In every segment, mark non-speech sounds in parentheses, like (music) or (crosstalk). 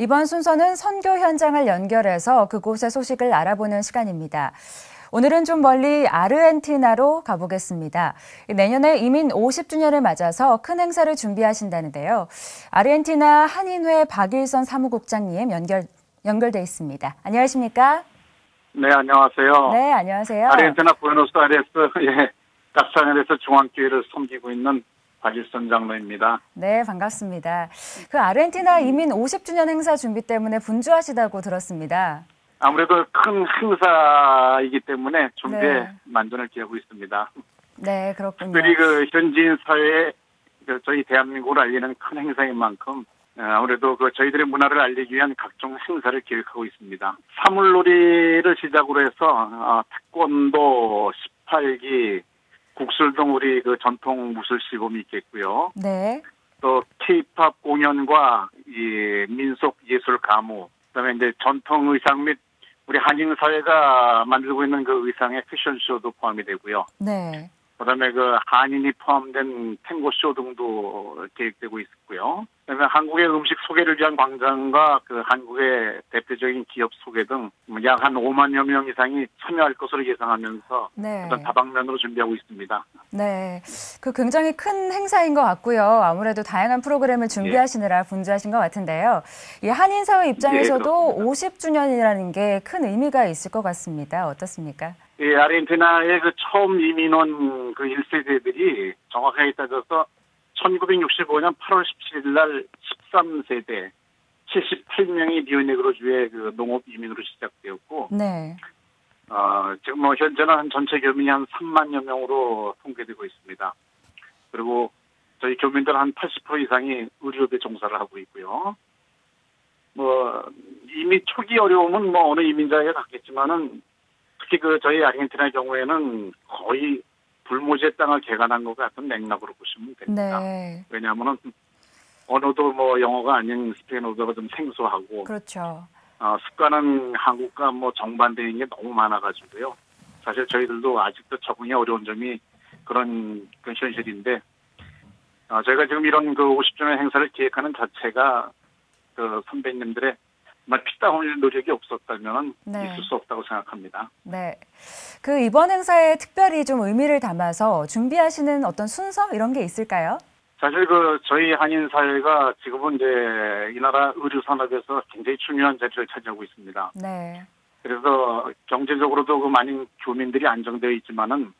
이번 순서는 선교 현장을 연결해서 그곳의 소식을 알아보는 시간입니다. 오늘은 좀 멀리 아르헨티나로 가보겠습니다. 내년에 이민 50주년을 맞아서 큰 행사를 준비하신다는데요. 아르헨티나 한인회 박일선 사무국장님 연결, 연결돼 있습니다. 안녕하십니까? 네, 안녕하세요. 네, 안녕하세요. 아르헨티나 부에노스아이레스 예, 깍상을에서 중앙교회를 섬기고 있는 박일선 장로입니다. 네, 반갑습니다. 그 아르헨티나 이민 50주년 행사 준비 때문에 분주하시다고 들었습니다. 아무래도 큰 행사이기 때문에 준비에 네. 만전을 기하고 있습니다. 네, 그렇군요. 특별히 그 현지인 사회에 그 저희 대한민국을 알리는 큰 행사인 만큼 어, 아무래도 그 저희들의 문화를 알리기 위한 각종 행사를 계획하고 있습니다. 사물놀이를 시작으로 해서 어, 태권도, 18기, 국술 등 우리 그 전통 무술 시범이 있겠고요. 네, 또 케이팝 공연과 이 민속 예술 가무, 그다음에 이제 전통 의상 및 우리 한인 사회가 만들고 있는 그 의상의 패션쇼도 포함이 되고요. 네, 그다음에 그 한인이 포함된 탱고 쇼 등도 계획되고 있고요. 그다음에 한국의 음식 소개를 위한 광장과 그 한국의 대표적인 기업 소개 등 약 한 5만여 명 이상이 참여할 것으로 예상하면서 네. 어떤 다방면으로 준비하고 있습니다. 네. 그 굉장히 큰 행사인 것 같고요. 아무래도 다양한 프로그램을 준비하시느라 분주하신 것 같은데요. 이 한인 사회 입장에서도 예, 50주년이라는 게 큰 의미가 있을 것 같습니다. 어떻습니까? 이 아르헨티나의 그 처음 이민 온그 1세대들이 정확하게 따져서 1965년 8월 17일 날 13세대 78명이 리오네그로주의 그 농업 이민으로 시작되었고, 네. 어, 지금 뭐 현재는 한 전체 교민이 한 3만여 명으로 통계되고 있습니다. 그리고 저희 교민들 한 80% 이상이 의료대 종사를 하고 있고요. 뭐 이미 초기 어려움은 뭐 어느 이민자에게 갖겠지만은 특히 그 저희 아르헨티나의 경우에는 거의 불모지의 땅을 개간한 것 같은 맥락으로 보시면 됩니다. 네. 왜냐하면은 언어도 뭐 영어가 아닌 스페인어가 좀 생소하고 그렇죠. 어, 습관은 한국과 뭐 정반대인 게 너무 많아가지고요. 사실 저희들도 아직도 적응이 어려운 점이 그런 그 현실인데, 어, 저희가 지금 이런 그 50주년 행사를 기획하는 자체가 그 선배님들의 정말 피땀 흘릴 노력이 없었다면 네. 있을 수 없다고 생각합니다. 네. 그 이번 행사에 특별히 좀 의미를 담아서 준비하시는 어떤 순서 이런 게 있을까요? 사실 그 저희 한인 사회가 지금은 이제 이 나라 의료 산업에서 굉장히 중요한 자리를 차지하고 있습니다. 네. 그래서 경제적으로도 그 많은 교민들이 안정되어 있지만은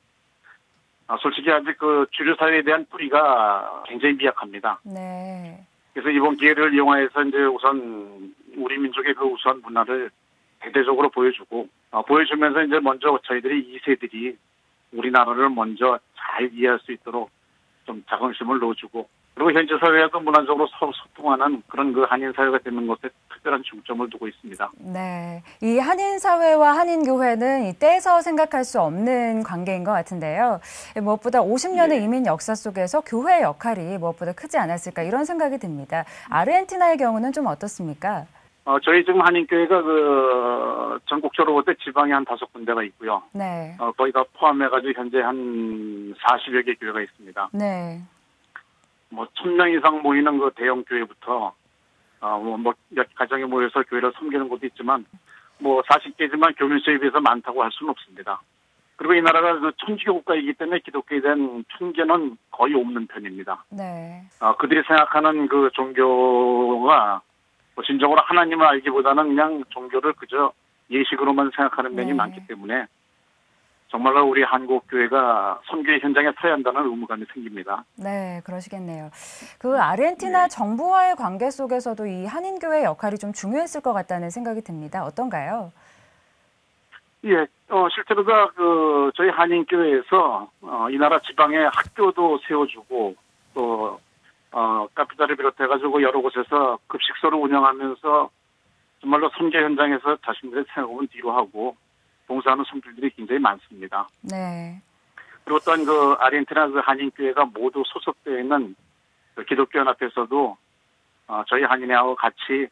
아, 솔직히 아직 그 주류 사회에 대한 뿌리가 굉장히 미약합니다. 네. 그래서 이번 기회를 이용해서 이제 우선 우리 민족의 그 우수한 문화를 대대적으로 보여주고 어, 보여주면서 이제 먼저 저희들이 2세들이 우리나라를 먼저 잘 이해할 수 있도록 좀 자긍심을 넣어주고 그리고 현지 사회와도 문화적으로 서로 소통하는 그런 그 한인 사회가 되는 것에 특별한 중점을 두고 있습니다. 네. 이 한인 사회와 한인 교회는 이 떼서 생각할 수 없는 관계인 것 같은데요. 무엇보다 50년의 네. 이민 역사 속에서 교회의 역할이 무엇보다 크지 않았을까 이런 생각이 듭니다. 아르헨티나의 경우는 좀 어떻습니까? 어, 저희 지금 한인교회가 그 전국적으로 볼 때 지방에 한 다섯 군데가 있고요. 네. 어, 거의 다 포함해가지고 현재 한 40여 개 교회가 있습니다. 네. 뭐, 천 명 이상 모이는 그 대형 교회부터, 어, 뭐, 뭐, 몇 가정에 모여서 교회를 섬기는 곳도 있지만, 뭐, 40개지만 교민 수에 비해서 많다고 할 수는 없습니다. 그리고 이 나라가 그 천주교 국가이기 때문에 기독교에 대한 편견은 거의 없는 편입니다. 네. 어, 그들이 생각하는 그 종교가 뭐 진정으로 하나님을 알기보다는 그냥 종교를 그저 예식으로만 생각하는 면이 네. 많기 때문에 정말로 우리 한국 교회가 선교의 현장에 서야 한다는 의무감이 생깁니다. 네, 그러시겠네요. 그 아르헨티나 네. 정부와의 관계 속에서도 이 한인 교회의 역할이 좀 중요했을 것 같다는 생각이 듭니다. 어떤가요? 예, 어, 실제로가 그 저희 한인 교회에서 어, 이 나라 지방에 학교도 세워주고 또 어, 카피탈을 비롯해가지고 여러 곳에서 급식소를 운영하면서 정말로 선교 현장에서 자신들의 생업은 뒤로 하고 봉사하는 성들들이 굉장히 많습니다. 네. 그리고 또한 그 아르헨티나 그 한인교회가 모두 소속되어 있는 그 기독교 연합에서도 어, 저희 한인회하고 같이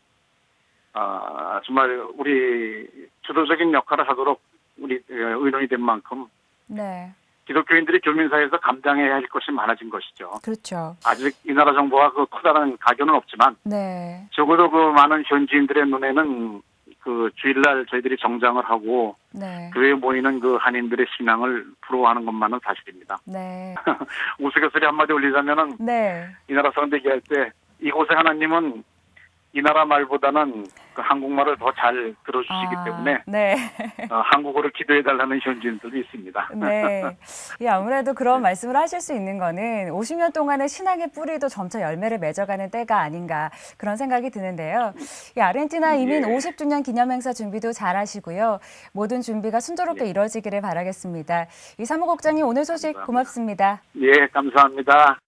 어, 정말 우리 주도적인 역할을 하도록 우리 어, 의논이 된 만큼 네. 기독교인들이 교민사회에서 감당해야 할 것이 많아진 것이죠. 그렇죠. 아직 이 나라 정부가 그 커다란 가교는 없지만 네. 적어도 그 많은 현지인들의 눈에는 그 주일날 저희들이 정장을 하고 네. 교회에 모이는 그 한인들의 신앙을 부러워하는 것만은 사실입니다. 네. (laughs) 우스갯소리 한마디 올리자면은 네. 이 나라 사람들 얘기할 때 이곳에 하나님은 이 나라 말보다는 그 한국말을 더 잘 들어주시기 아, 때문에 네. 어, 한국어를 기도해 달라는 현지인들도 있습니다. 네. (laughs) 예, 아무래도 그런 말씀을 하실 수 있는 거는 50년 동안의 신앙의 뿌리도 점차 열매를 맺어가는 때가 아닌가 그런 생각이 드는데요. 이 아르헨티나 이민 예. 50주년 기념행사 준비도 잘 하시고요. 모든 준비가 순조롭게 예. 이루어지기를 바라겠습니다. 이 사무국장님 오늘 소식 감사합니다. 고맙습니다. 예, 감사합니다.